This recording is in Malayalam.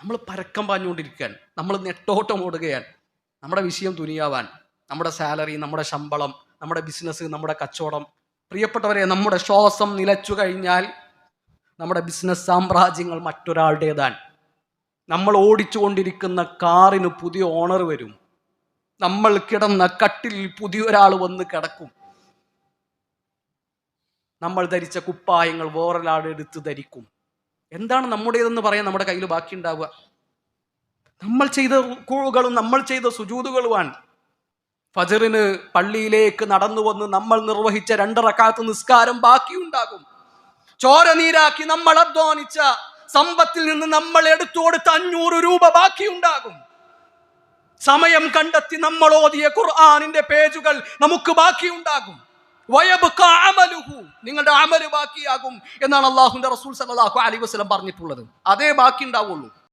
നമ്മൾ പരക്കം പാഞ്ഞുകൊണ്ടിരിക്കുകയാണ്. നമ്മൾ നെട്ടോട്ടം ഓടുകയാണ്. നമ്മുടെ വിഷയം തുനിയാവാൻ നമ്മുടെ സാലറി നമ്മുടെ ശമ്പളം നമ്മുടെ ബിസിനസ് നമ്മുടെ കച്ചവടം. പ്രിയപ്പെട്ടവരെ നമ്മുടെ ശ്വാസം നിലച്ചു കഴിഞ്ഞാൽ നമ്മുടെ ബിസിനസ് സാമ്രാജ്യങ്ങൾ മറ്റൊരാളുടേതാണ്. നമ്മൾ ഓടിച്ചുകൊണ്ടിരിക്കുന്ന കാറിന് പുതിയ ഓണർ വരും. നമ്മൾ കിടന്ന കട്ടിൽ പുതിയൊരാൾ വന്ന് കിടക്കും. നമ്മൾ ധരിച്ച കുപ്പായങ്ങൾ വേറൊരാൾ എടുത്ത് ധരിക്കും. എന്താണ് നമ്മുടേതെന്ന് പറയാൻ നമ്മുടെ കയ്യിൽ ബാക്കി ഉണ്ടാവുക നമ്മൾ ചെയ്ത കൂഴുകളും നമ്മൾ ചെയ്ത സുജൂതുകളുമാണ്. ഫജറിന് പള്ളിയിലേക്ക് നടന്നു വന്ന് നമ്മൾ നിർവഹിച്ച രണ്ടറക്കാത്ത നിസ്കാരം ബാക്കിയുണ്ടാകും. ചോര നീരാക്കി നമ്മൾ അധ്വാനിച്ച സമ്പത്തിൽ നിന്ന് നമ്മൾ എടുത്തു കൊടുത്ത അഞ്ഞൂറ് രൂപ ബാക്കിയുണ്ടാകും. സമയം കണ്ടെത്തി നമ്മൾ ഓതിയ ഖുർആാനിന്റെ പേജുകൾ നമുക്ക് ബാക്കിയുണ്ടാകും. നിങ്ങളുടെ അമൽ ബാക്കിയാകും എന്നാണ് അള്ളാഹുന്റെ റസൂൽ സല്ലല്ലാഹു അലൈഹി വസ്ലം പറഞ്ഞിട്ടുള്ളത്. അതേ ബാക്കി ഉണ്ടാവുള്ളൂ